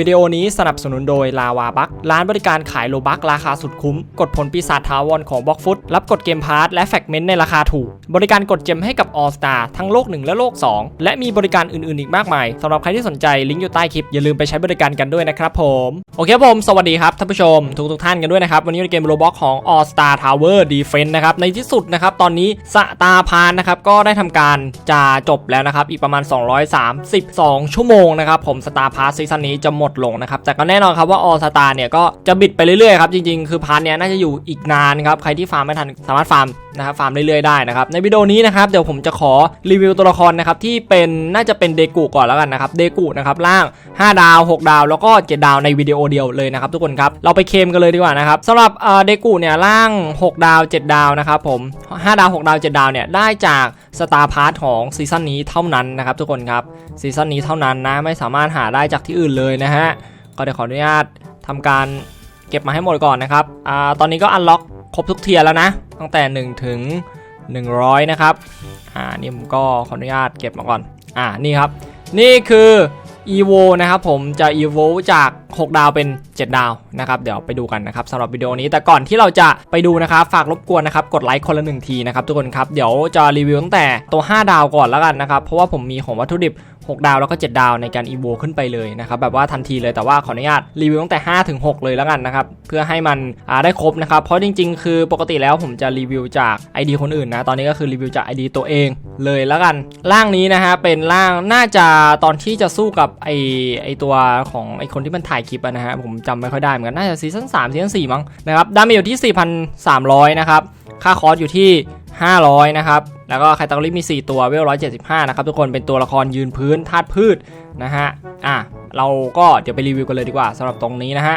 วิดีโอนี้สนับสนุนโดยลาวาบักร้านบริการขายโลบักราคาสุดคุ้ม กดผลปีศาจทาวรของบล็อกฟุตรับกดเกมพาร์ทและแฟกเมนต์ในราคาถูก บริการกดเจมให้กับ All Star ทั้งโลก 1 และโลก 2 และมีบริการอื่นๆอีกมากมายสำหรับใครที่สนใจลิงก์อยู่ใต้คลิป อย่าลืมไปใช้บริการกันด้วยนะครับผม โอเคผม สวัสดีครับท่านผู้ชมทุกทุกๆท่านกันด้วยนะครับ วันนี้ในเกมโลบ็อกของ All Star Tower Defense นะครับในที่สุดนะครับตอนนี้สตาร์พานนะครับก็ได้ทำการจะจบแล้วนะครับอีกประมาณ 232 ชั่วโมงนะครับผมสตาพาร์ซีซั่นนี้จะหมดลงนะครับ แต่ก็แน่นอนครับว่า All Star เนี่ยก็จะบิดไปเรื่อยๆครับ จริงๆ คือพาร์ทเนี้ยน่าจะอยู่อีกนานครับ ใครที่ฟาร์มไม่ทันสามารถฟาร์มนะครับฟาร์มเรื่อยๆได้นะครับ ในวิดีโอนี้นะครับเดี๋ยวผมจะขอรีวิวตัวละครนะครับที่เป็นน่าจะเป็นเดกูก่อนแล้วกันนะครับ เดกูนะครับล่าง 5 ดาว 6 ดาว แล้วก็ 7 ดาวในวิดีโอเดียวเลยนะครับทุกคนครับ เราไปเคมกันเลยดีกว่านะครับสำหรับเดกูเนี่ยล่าง 6 ดาว 7 ดาวนะครับผม 5 ดาว 6 ดาว 7 ดาวเนี่ยได้จาก สตาร์พาร์ทของซีซั่นนี้เท่านั้นนะครับทุกคนครับซีซั่นนี้เท่านั้นนะไม่สามารถหาได้จากที่อื่นเลยนะฮะก็เดี๋ยวขออนุญาตทำการเก็บมาให้หมดก่อนนะครับอ่าตอนนี้ก็อันล็อกครบทุกเทียร์แล้วนะ ตั้งแต่ 1 ถึง 100 นะครับอ่านี่ผมก็ขออนุญาตเก็บมาก่อนอ่านี่ครับ นี่คือ evo นะครับผมจะ evo จาก 6 ดาวเป็น 7 ดาวนะครับเดี๋ยวไปดูกันนะครับสำหรับวิดีโอนี้แต่ก่อนที่เราจะไปดูนะครับฝากรบกวนนะครับกดไลค์คนละหนึ่งทีนะครับทุกคนครับเดี๋ยวจะรีวิวตั้งแต่ตัว 5 ดาวก่อนแล้วกันนะครับเพราะว่าผมมีของวัตถุดิบ 6 ดาวแล้วก็ 7 ดาวในการ evo ขึ้นไปเลยนะครับแบบว่าทันทีเลยแต่ว่าขออนุญาตรีวิวตั้งแต่5ถึง6เลยแล้วกันนะครับเพื่อให้มันได้ครบนะครับเพราะจริง ๆ คือปกติแล้วผมจะรีวิวจาก ID คนอื่นนะตอนนี้ก็คือรีวิวจาก ID ตัวเองเลยแล้วกันร่างนี้นะฮะเป็นร่างน่าจะตอนที่จะสู้กับไอไอตัวของไอคนที่มันถ่ายคลิปนะฮะผมจำไม่ค่อยได้เหมือนกันน่าจะซีซั่น3ซีซั่น4มั้งนะครับดาเมจอยู่ที่ 4,300 นะครับค่าคอร์สอยู่ที่ 500 นะครับ แล้วก็ไคตาโกริมี 4 ตัวเวล175 นะครับ ทุกคนเป็นตัวละครยืนพื้นธาตุพืชนะฮะ อะ เราก็เดี๋ยวไปรีวิวกันเลยดีกว่าสำหรับตรงนี้นะฮะ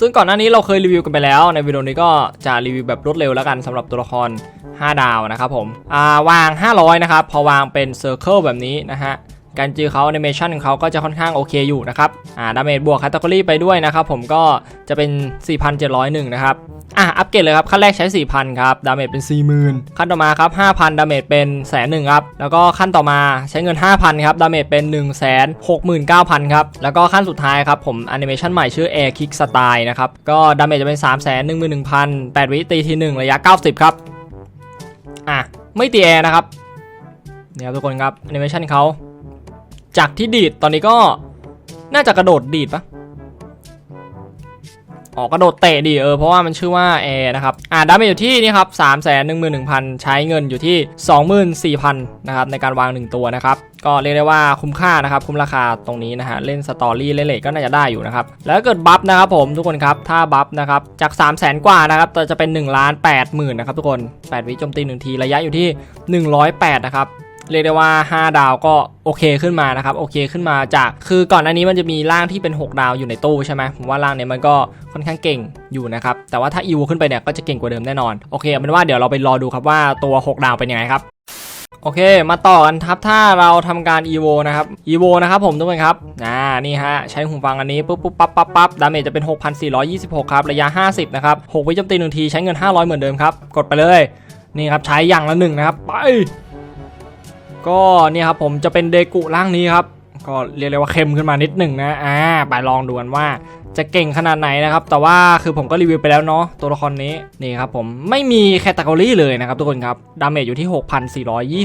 ซึ่งก่อนหน้านี้เราเคยรีวิวกันไปแล้ว ในวิดีโอนี้ก็จะรีวิวแบบรวดเร็วแล้วกันสำหรับตัวละคร 5 ดาวนะครับผมอ่าวาง 500 นะครับ พอวางเป็นเซอร์เคิลแบบนี้นะฮะ การจือเขาแอนิเมชันของเขาก็จะค่อนข้างโอเคอยู่นะครับอ่าดาเมจบวกแคตตา o r y ไปด้วยนะครับผมก็จะเป็น 4,701 นะครับอะอัปเกรดเลยครับขั้นแรกใช้ 4,000 ครับ ดาเมจเป็น 40,000 ขั้นต่อมาครับ 5,000 ดาเมจเป็นแสนหนึ่งครับ แล้วก็ขั้นต่อมาใช้เงิน 5,000 ครับ ดาเมจเป็น 1 6 9 0 0 0 ครับ แล้วก็ขั้นสุดท้ายครับ ผมแอนิเมชันใหม่ชื่อ Air Kick Style นะครับ ก็ดาเมจจะเป็น 3 1 1 0 0 0 8วิตีที 1 ระยะ 90 ครับ อะ ไม่ตีแอร์นะครับ เนี่ยครับทุกคนครับแอนิเมชันเขา จากที่ดีดตอนนี้ก็น่าจะกระโดดดีดปะออกกระโดดเตะดีเออเพราะว่ามันชื่อว่าแอร์นะครับอ่าดาเมจอยู่ที่นี่ครับสามแสนหนึ่งหมื่นหนึ่งพันใช้เงินอยู่ที่สองหมื่นสี่พันนะครับในการวาง1ตัวนะครับก็เรียกได้ว่าคุ้มค่านะครับคุ้มราคาตรงนี้นะฮะเล่นสตอรี่เล่นเลทก็น่าจะได้อยู่นะครับแล้วเกิดบัฟนะครับผมทุกคนครับถ้าบัฟนะครับจาก 3 0 0แสนกว่านะครับจะเป็น1ล้าน8หมื่นนะครับทุกคน8วิโจมตี1ทีระยะอยู่ที่ 108นะครับ เรียกได้ว่า 5 ดาวก็โอเคขึ้นมานะครับโอเคขึ้นมาจากคือก่อนหน้านี้มันจะมีร่างที่เป็น 6 ดาวอยู่ในตู้ใช่ไหมผมว่าร่างเนี้ยมันก็ค่อนข้างเก่งอยู่นะครับแต่ว่าถ้าอีวขึ้นไปเนี่ยก็จะเก่งกว่าเดิมแน่นอนโอเคเอาเป็นว่าเดี๋ยวเราไปรอดูครับว่าตัว 6 ดาวเป็นยังไงครับโอเค มาต่อกันครับถ้าเราทำการ evo นะครับ evo นะครับผมทุกคนครับอ่านี่ฮะ ใช้หูฟังอันนี้ปุ๊บปุ๊บปั๊บปั๊บปั๊บดาเมจจะเป็น 6,426 ครับ ระยะ 50 นะครับ 6 วิจมตีหนึ่งที ใช้เงิน 500 เหมือนเดิมครับ กดไปเลย นี่ครับ ใช้อย่างละหนึ่งนะครับ ไป ก็เนี่ยครับผมจะเป็นเดกุร่างนี้ครับ ก็เรียกได้ว่าเข้มขึ้นมานิดหนึ่งนะอ่าไปลองดูกันว่าจะเก่งขนาดไหนนะครับ แต่ว่าคือผมก็รีวิวไปแล้วเนาะตัวละครนี้นี่ครับผมไม่มีแคตตากรีเลยนะครับทุกคนครับดาเมจอยู่ที่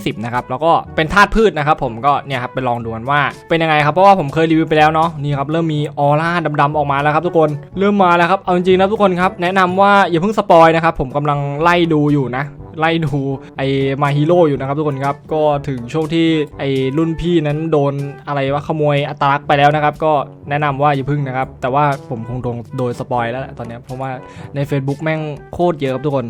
6,420 นะครับ แล้วก็เป็นธาตุพืชนะครับผมก็เนี่ยครับไปลองดูกันว่าเป็นยังไงครับ เพราะว่าผมเคยรีวิวไปแล้วเนาะนี่ครับเริ่มมีออร่าดำๆออกมาแล้วครับทุกคนเริ่มมาแล้วครับเอาจริงๆนะทุกคนครับแนะนำว่าอย่าเพิ่งสปอยนะครับผมกำลังไล่ดูอยู่นะ ไล่ดูไอ้มาฮีโร่อยู่นะครับทุกคนครับ ก็ถึงช่วงที่ไอ้รุ่นพี่นั้นโดนอะไรว่าขโมยอัตลักษณ์ไปแล้วนะครับ ก็แนะนำว่าอย่าพึ่งนะครับ แต่ว่าผมคงโดนโดยสปอยแล้วแหละตอนนี้เพราะว่าใน Facebook แม่งโคตรเยอะครับทุกคน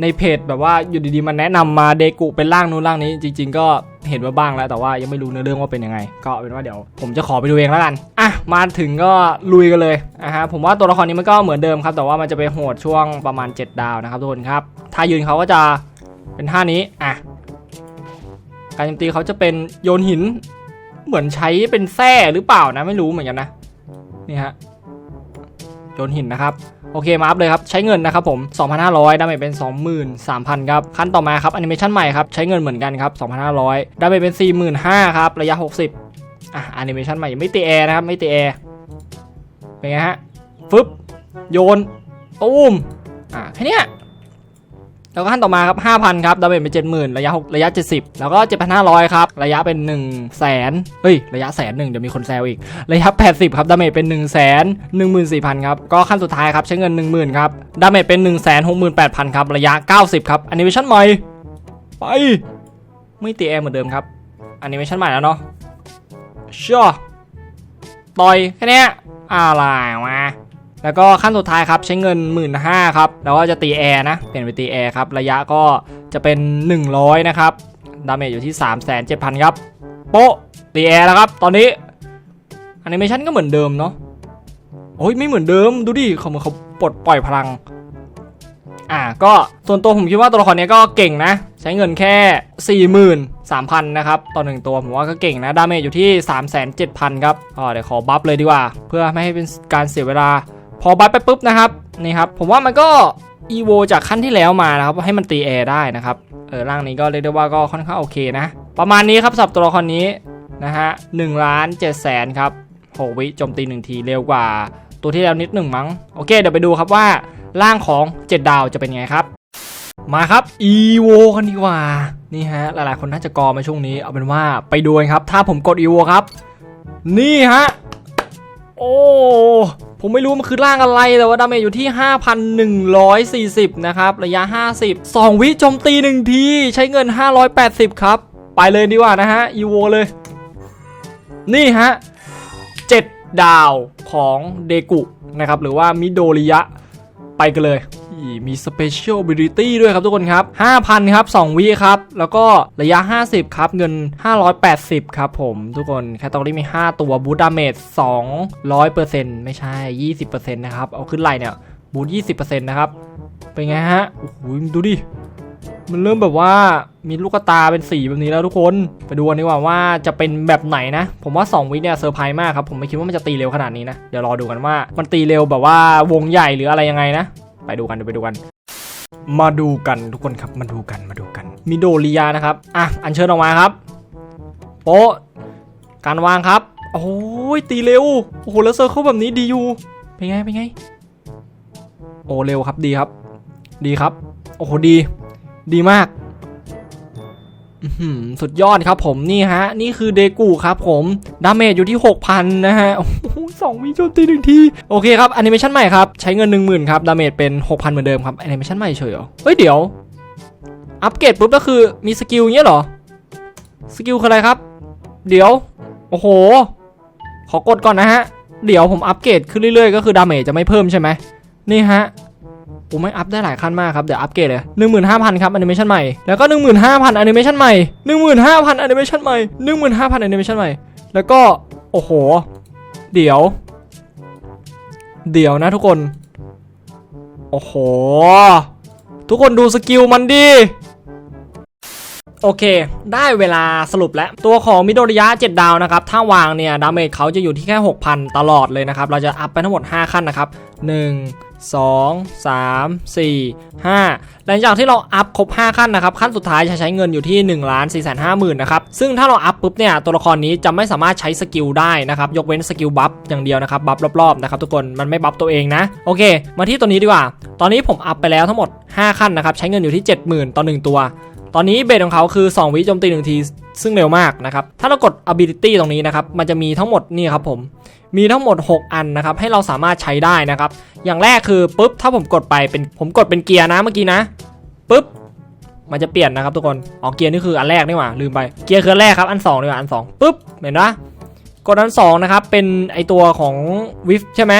ในเพจแบบว่าอยู่ดีๆมันแนะนำมาเดกุเป็นร่างนู้นร่างนี้จริง ๆ ก็เห็นว่าบ้างแล้วแต่ว่ายังไม่รู้เนื้อเรื่องว่าเป็นยังไง ก็เป็นว่าเดี๋ยวผมจะขอไปดูเองแล้วกันอะมาถึงก็ลุยกันเลยอะฮะผมว่าตัวละครนี้มันก็เหมือนเดิมครับ แต่ว่ามันจะไปโหดช่วงประมาณ 7 ดาวนะครับทุกคนครับถ้ายืนเขาก็จะ เป็นท่านี้อะการโจมตีเขาจะเป็นโยนหิน เหมือนใช้เป็นแส้หรือเปล่านะไม่รู้เหมือนกันนะนี่ฮะโยนหินนะครับโอเคมาอัพเลยครับ ใช้เงินนะครับผม 2,500 ดาเมจเป็น 23,000 ครับ ขั้นต่อมาครับแอนิเมชันใหม่ครับ ใช้เงินเหมือนกันครับ 2,500 ดาเมจเป็น 45,000 ครับ ระยะ 60 อะแอนิเมชันใหม่ยังไม่ตีแอร์นะครับ ไม่ตีแอร์ เป็นไงฮะ ฟึบ โยน ตูมอ่าแค่เนี้ย แล้วก็ขั้นต่อมาครับ5,000ครับดาเมจเป็น70,000ระยะ6ระยะ70แล้วก็7,500ครับระยะเป็น1 0 0 0 0แสนเฮ้ยระยะแสนหนึ่งเดี๋ยวมีคนแซวอีกระยะ80ครับดาเมจเป็น1 1 4 0 0 0ครับก็ขั้นสุดท้ายครับใช้เงิน10,000ครับดาเมจเป็น1 6 8 0 0 0ครับระยะ90ครับแอนิเมชันใหม่ไปไม่ตีแอร์เหมือนเดิมครับแอนิเมชันใหม่แล้วเนาะเชัวต่อยแค่นี้อะไรวะ แล้วก็ขั้นสุดท้ายครับใช้เงิน 1 5ื่นครับแล้วก็จะตีแอร์นะ เปลี่ยนไปตีแอร์ครับ ระยะก็จะเป็น 100 นะครับ ดาเมจอยู่ที่ 3 7 0 0 0 ครับ โป๊ะตีแอร์แล้วครับ ตอนนี้แอนิเมชันก็เหมือนเดิมเนาะโอ้ยไม่เหมือนเดิมดูดิเขาเหมือนเขาปลดปล่อยพลัง อ่าก็ส่วนตัวผมคิดว่าตัวละครนี้ก็เก่งนะ ใช้เงินแค่ 43,000 นะครับ ต่อหนึ่งตัวผมว่าก็เก่งนะ ดาเมจอยู่ที่ 3 7 0 0 0 ครับก็เดี๋ยวขอบัฟเลยดีกว่า เพื่อไม่ให้เป็นการเสียเวลา พอบัฟไปปุ๊บนะครับนี่ครับผมว่ามันก็อีโวจากขั้นที่แล้วมานะครับให้มันตีแอร์ได้นะครับเออร่างนี้ก็เรียกได้ว่าก็ค่อนข้างโอเคนะ ประมาณนี้ครับสับตัวละครนี้นะฮะหนึ่งล้านเจ็ดแสนครับหกวิโจมตีหนึ่งทีเร็วกว่าตัวที่แล้วนิดหนึ่งมั้งโอเคเดี๋ยวไปดูครับว่าร่างของ 7 ดาวจะเป็นไงครับ มาครับ EVO กันดีกว่านี่ฮะหลายๆคนน่าจะกอมาช่วงนี้เอาเป็นว่าไปดูกันครับ ถ้าผมกด EVO ครับ นี่ฮะโอ้ ผมไม่รู้มันคือร่างอะไรแต่ว่าดาเมจอยู่ที่ 5,140 นะครับ ระยะ 50 2 วิโจมตี 1 ที ใช้เงิน 580 ครับ ไปเลยดีกว่านะฮะ อีโวเลย นี่ฮะ 7 ดาวของเดกุนะครับ หรือว่ามิโดริยะ ไปกันเลย อีมี Special Ability ด้วยครับทุกคนครับ 5,000 ครับ 2 วิครับ แล้วก็ระยะ 50 ครับ เงิน 580 ครับผม ทุกคนแคตตาล็อมี 5 ตัวบูตดาเมจ200%ไม่ใช่ 20%นะครับ เอาขึ้นไหลเนี่ยบูต20%นะครับ เป็นไงฮะ โอ้โห ดูดิ มันเริ่มแบบว่ามีลูกตาเป็นสีแบบนี้แล้วทุกคน ไปดูกันดีกว่าว่าจะเป็นแบบไหนนะ ผมว่า 2 วิเนี่ยเซอร์ไพรส์มากครับ ผมไม่คิดว่ามันจะตีเร็วขนาดนี้นะ เดี๋ยวรอดูกันว่ามันตีเร็วแบบว่าวงใหญ่หรืออะไรยังไงนะ ไปดูกันเดี๋ยวไปดูกัน มาดูกันทุกคนครับมาดูกันมาดูกัน มิโดริยานะครับอะอัญเชิญออกมาครับโป๊ะการวางครับ โอ้ยตีเร็วโอ้โหแล้วเซอร์เคิลแบบนี้ดีอยู่เป็นไงเป็นไง โอ้เร็วครับดีครับ ดีครับ โอ้โหดี ดีมากอื้อหือ สุดยอดครับผมนี่ฮะ นี่คือเดกูครับผมดาเมจอยู่ที่ 6,000 นะฮะโอ้โหสองวิโจมตีหนึ่งที โอเคครับแอนิเมชันใหม่ครับ ใช้เงิน 10,000 ครับ ดาเมจเป็น 6,000 เหมือนเดิมครับแอนิเมชันใหม่เฉยเหรอเฮ้ยเดี๋ยว อัปเกรดปุ๊บก็คือมีสกิลเงี้ยเหรอ สกิลคืออะไรครับ เดี๋ยว โอ้โห ขอกดก่อนนะฮะ เดี๋ยวผมอัปเกรดขึ้นเรื่อยๆ ก็คือดาเมจจะไม่เพิ่มใช่ไหมนี่ฮะ โอ้ไม่อัพได้หลายขั้นมากครับ เดี๋ยวอัปเกรดเลยหนึ่งหมื่นห้าพันครับแอนิเมชันใหม่ แล้วก็หนึ่งหมื่นห้าพันแอนิเมชันใหม่หนึ่งหมื่นห้าพันแอนิเมชันใหม่หนึ่งหมื่นห้าพันแอนิเมชันใหม่ แล้วก็ โอ้โห เดี๋ยว เดี๋ยวนะทุกคน โอ้โห ทุกคนดูสกิลมันดิโอเค ได้เวลาสรุปแล้ว ตัวของมิโดริยะ 7 ดาวนะครับ ถ้าวางเนี่ย ดาเมจเขาจะอยู่ที่แค่ 6,000 ตลอดเลยนะครับ เราจะอัพไปทั้งหมด 5 ขั้นนะครับ 1 2 3 4 5 หลังจากที่เราอัพครบ 5 ขั้นนะครับ ขั้นสุดท้ายจะใช้เงินอยู่ที่1 4 5 0 0 0 0นะครับ ซึ่งถ้าเราอัพปุ๊บเนี่ย ตัวละครนี้จะไม่สามารถใช้สกิลได้นะครับ ยกเว้นสกิลบัฟอย่างเดียวนะครับ บัฟรอบๆนะครับทุกคน มันไม่บัฟตัวเองนะ โอเค มาที่ตัวนี้ดีกว่า ตอนนี้ผมอัพไปแล้วทั้งหมด 5 ขั้นนะครับ ใช้เงินอยู่ที่ 70,000 ต่อ 1 ตัว อนนี้เบสของเขาคือ 2 วิโจมตี 1 ที ซึ่งเร็วมากนะครับ ถ้าเรากด ability ตรงนี้นะครับ มันจะมีทั้งหมดนี่ครับผม มีทั้งหมด 6 อันนะครับ ให้เราสามารถใช้ได้นะครับ อย่างแรกคือปุ๊บ ถ้าผมกดไปเป็น ผมกดเป็นเกียร์นะเมื่อกี้นะปุ๊บ มันจะเปลี่ยนนะครับทุกคน อ๋อ เกียร์นี่คืออันแรกนี่หว่า ลืมไป เกียร์คือแรกครับ อัน2ดีกว่า อัน2ปุ๊บ เห็นปะกดอัน2นะครับ เป็นไอตัวของวิฟใช่ไหม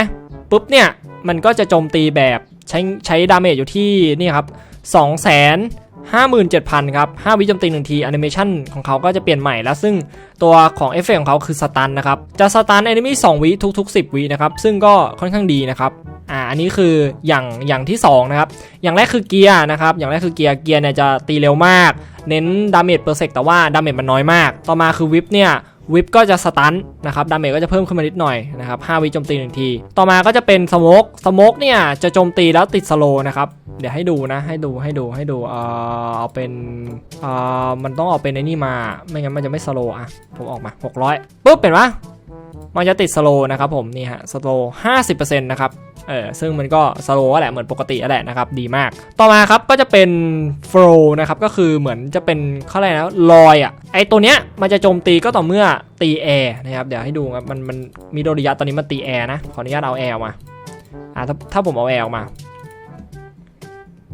ปุ๊บเนี่ย มันก็จะโจมตีแบบใช้ใช้ดาเมจอยู่ที่นี่ครับ2 0 0 0 0 57,000 ครับ 5 วิโจมตี 1 ทีแอนิเมชันของเขาก็จะเปลี่ยนใหม่แล้ว ซึ่งตัวของเอฟเฟกต์ของเขาคือสตันนะครับ จะสตันแอนิเมชัน2วิทุก ๆ 10 วินะครับ ซึ่งก็ค่อนข้างดีนะครับ อ่า อันนี้คืออย่างอย่างที่ 2 นะครับ อย่างแรกคือเกียร์นะครับ อย่างแรกคือเกียร์ เกียร์เนี่ยจะตีเร็วมาก เน้นดาเมจเปอร์เซกแต่ว่าดาเมจมันน้อยมาก ต่อมาคือวิปเนี่ย วิปก็จะสตันนะครับดาเมจก็จะเพิ่มขึ้นมานิดหน่อยนะครับ5วิโจมตีหนึ่งที ต่อมาก็จะเป็นสโมกสโมกเนี่ยจะโจมตีแล้วติดสโลนะครับเดี๋ยวให้ดูนะให้ดูให้ดูให้ดูเอ่อเอาเป็นเอ่อมันต้องเอาเป็นไอ้นี่มา ไม่งั้นมันจะไม่สโลอะผมออกมา 600ปุ๊บเห็นปะ มันจะติดสโลนะครับผมนี่ฮะสโล50%นะครับเออซึ่งมันก็สโลก็แหละเหมือนปกติแหละนะครับดีมาก ต่อมาครับก็จะเป็นโฟลนะครับก็คือเหมือนจะเป็นเขาเรียกนะลอยอะไอตัวเนี้ยมันจะโจมตีก็ต่อเมื่อตีแอร์นะครับเดี๋ยวให้ดูครับมันมันมีโดริยะตอนนี้มันตีแอร์นะขออนุญาตเอาแอร์มาอ่าถ้าถ้าผมเอาแอร์ออกมา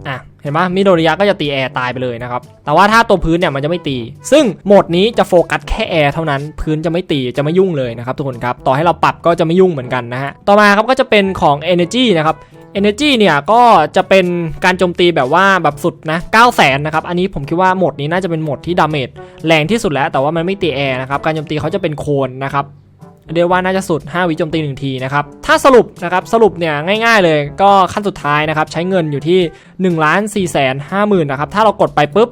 อะเห็นไหมมิโดริยะก็จะตีแอร์ตายไปเลยนะครับ แต่ว่าถ้าตัวพื้นเนี่ยมันจะไม่ตี ซึ่งโหมดนี้จะโฟกัสแค่แอร์เท่านั้น พื้นจะไม่ตีจะไม่ยุ่งเลยนะครับทุกคนครับ ต่อให้เราปรับก็จะไม่ยุ่งเหมือนกันนะฮะ ต่อมาครับก็จะเป็นของ Energy นะครับ Energy เนี่ยก็จะเป็นการโจมตีแบบว่าแบบสุดนะ 9 0 0 0 0นะครับ อันนี้ผมคิดว่าโหมดนี้น่าจะเป็นโหมดที่ดาเมจแรงที่สุดแล้ว แต่ว่ามันไม่ตีแอร์นะครับ การโจมตีเขาจะเป็นโคนนะครับ เดียวว่าน่าจะสุด 5 วิโจมตี 1 ทีนะครับ ถ้าสรุปนะครับสรุปเนี่ยง่ายๆเลยก็ขั้นสุดท้ายนะครับ ใช้เงินอยู่ที่1ล้าน4แสน5หมื่นนะครับ ถ้าเรากดไปปุ๊บ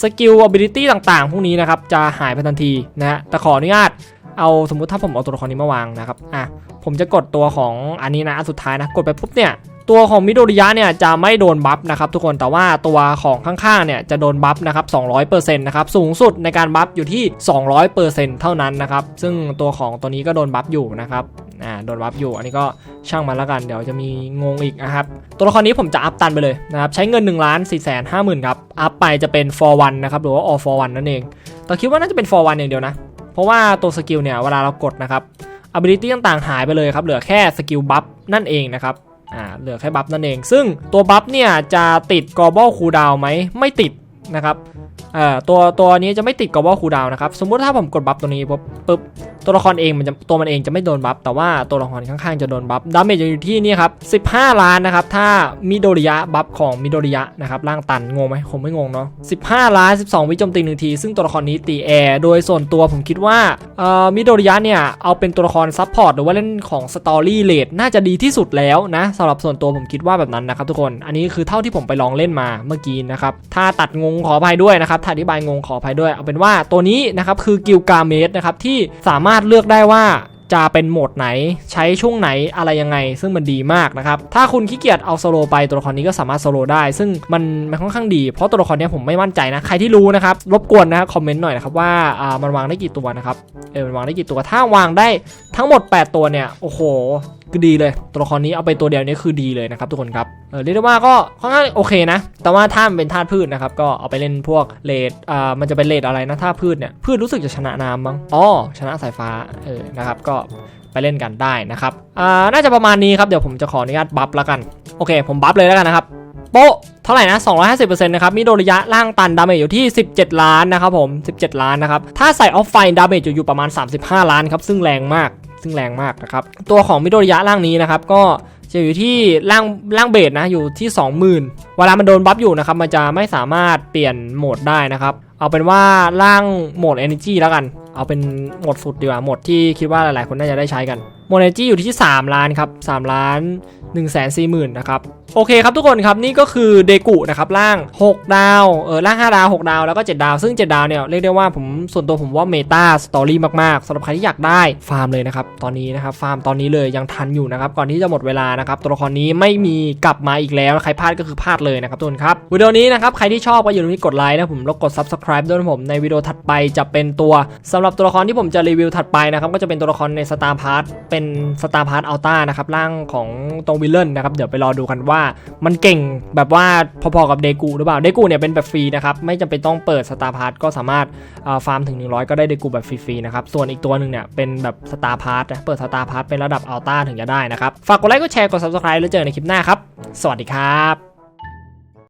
สกิล ability ต่างๆ พวกนี้นะครับ จะหายไปทันทีนะฮะแต่ขออนุญาตเอาสมมุติถ้าผมเอาตัวละครนี้มาวางนะครับอะผมจะกดตัวของอันนี้นะอันสุดท้ายนะกดไปปุ๊บเนี่ย ตัวของมิโดริยะเนี่ยจะไม่โดนบัฟนะครับทุกคนแต่ว่าตัวของข้างๆเนี่ยจะโดนบัฟนะครับ200%นะครับสูงสุดในการบัฟอยู่ที่ 200%เท่านั้นนะครับซึ่งตัวของตัวนี้ก็โดนบัฟอยู่นะครับอ่าโดนบัฟอยู่ อันนี้ก็ช่างมันล้วกันเดี๋ยวจะมีงงอีกนะครับตัวละครนี้ผมจะอัพตันไปเลยนะครับใช้เงิน1ล้าน4แสน5หมื่นครับอัพไปจะเป็น for one นะครับหรือว่า all for one นั่นเองแต่คิดว่าน่าจะเป็น for one อย่างเดียวนะ เพราะว่าตัวสกิลเนี่ยเวลาเรากดนะครับ ability ต่างๆหายไปเลยครับเหลือแค่สกิลบัฟนั่นเองนะครับ อ่าเหลือแค่บัฟนั่นเอง ซึ่งตัวบัฟเนี่ยจะติด global cooldown ไหมไม่ติดนะครับ อ่อตัวตัวนี้จะไม่ติด global cooldown นะครับ สมมุติถ้าผมกดบัฟตัวนี้ปุ๊บปุ๊บตัวละครเองมันจะตัวมันเองจะไม่โดนบัฟแต่ว่าตัวละครข้างๆจะโดนบัฟดาเมจจะอยู่ที่นี่ครับ 15 ล้านนะครับ ถ้ามิโดริยะบัฟของมิโดริยะนะครับร่างตันงงไหมคงไม่งงเนาะ15 ล้าน 12 วิโจมตีหนึ่งที ซึ่งตัวละครนี้ตีแอร์โดยส่วนตัวผมคิดว่าเอ่อมิโดริยะเนี่ยเอาเป็นตัวละครซับพอร์ตหรือว่าเล่นของสตอรี่เลดน่าจะดีที่สุดแล้วนะสำหรับส่วนตัวผมคิดว่าแบบนั้นนะครับทุกคนอันนี้คือเท่าที่ผมไปลองเล่นมาเมื่อกี้นะครับถ้าตัดงงขออภัยด้วยนะครับถ้าอธิบายงงขออภัยด้วย เอาเป็นว่าตัวนี้นะครับคือกิลกาเมสนะครับที่สามารถเลือกได้ว่า จะเป็นโหมดไหนใช้ช่วงไหนอะไรยังไง ซึ่งมันดีมากนะครับ ถ้าคุณขี้เกียจเอาโซโลไปตัวละครนี้ก็สามารถโซโลได้ ซึ่งมันมันค่อนข้างดี เพราะตัวละครนี้ผมไม่มั่นใจนะ ใครที่รู้นะครับ รบกวนนะครับคอมเมนต์หน่อยนะครับว่าอ่ามันวางได้กี่ตัวนะครับเออมันวางได้กี่ตัว ถ้าวางได้ทั้งหมด 8 ตัวเนี่ยโอ้โหคือดีเลย ตัวละครนี้เอาไปตัวเดียวนี้คือดีเลยนะครับทุกคนครับเออเรียกได้ว่าก็ค่อนข้างโอเคนะ แต่ว่าถ้ามันเป็นธาตุพืชนะครับก็เอาไปเล่นพวกเลดอ่ามันจะเป็นเลดอะไรนะธาตุพืชเนี่ยพืชรู้สึกจะชนะน้ำมั้งอ๋อชนะสายฟ้าเออนะครับก็ไปเล่นกันได้นะครับอ่าน่าจะประมาณนี้ครับเดี๋ยวผมจะขออนุญาตบัฟแล้วกันโอเค ผมบัฟเลยแล้วกันนะครับโป๊ะเท่าไหร่นะ 250%นะครับ มีโดระยะล่างตันดาเมจอยู่ที่ 17 ล้านนะครับผม 17 ล้านนะครับ ถ้าใส่ออฟไฟดาเมจอยู่ประมาณ 35 ล้านครับ ซึ่งแรงมาก ซึ่งแรงมากนะครับ ตัวของมิโดริยะล่างนี้นะครับ ก็จะอยู่ที่ล่างล่างเบสนะ อยู่ที่ 20,000 เวลามันโดนบัฟอยู่นะครับ มันจะไม่สามารถเปลี่ยนโหมดได้นะครับ เอาเป็นว่าล่างโหมด Energy แล้วกัน เอาเป็นหมดสุดดีกว่าหมดที่คิดว่าหลายๆ คนน่าจะได้ใช้กันโหมด Energy อยู่ที่ 3 ล้านครับ3ล้าน1 4 0 0 0 0นะครับโอเคครับทุกคนครับนี่ก็คือเดกุนะครับล่าง 6 ดาวเออล่าง 5 ดาว 6 ดาวแล้วก็ 7 ดาว ซึ่ง 7 ดาวเนี่ยเรียกได้ว่าผมส่วนตัวผมว่าเมตาสตอรี่มากๆสำหรับใครที่อยากได้ฟาร์มเลยนะครับตอนนี้นะครับฟาร์มตอนนี้เลยยังทันอยู่นะครับก่อนที่จะหมดเวลานะครับตัวละครนี้ไม่มีกลับมาอีกแล้วใครพลาดก็คือพลาดเลยนะครับทุกคนครับวิดีโอนี้นะครับใครที่ชอบก็อย่าลืมกดไลค์นะผมแล้วกด subscribe ด้วยนะผมในวิดีโอถัดไปจะเป็นตัวสำหรับตัวละครที่ผมจะรีวิวถัดไปนะครับก็จะเป็นตัวละครในสตาร์พาร์ทเป็นสตาร์พาร์ทอัลต้านะครับร่างของตรงวิลเลนนะครับเดี๋ยวไปรอดูกันว่ามันเก่งแบบว่าพอๆกับเดกูหรือเปล่าเดกูเนี่ยเป็นแบบฟรีนะครับไม่จำเป็นต้องเปิดสตาร์พาร์ตก็สามารถฟาร์มถึง 100 ก็ได้เดกูแบบฟรีๆนะครับส่วนอีกตัวหนึ่งเนี่ยเป็นแบบสตาร์พาร์ตนะเปิดสตาร์พาร์ตเป็นระดับอัลต้าถึงจะได้นะครับฝากกดไลค์กดแชร์กดซับสไครต์แล้วเจอกันในคลิปหน้าครับ สวัสดีครับ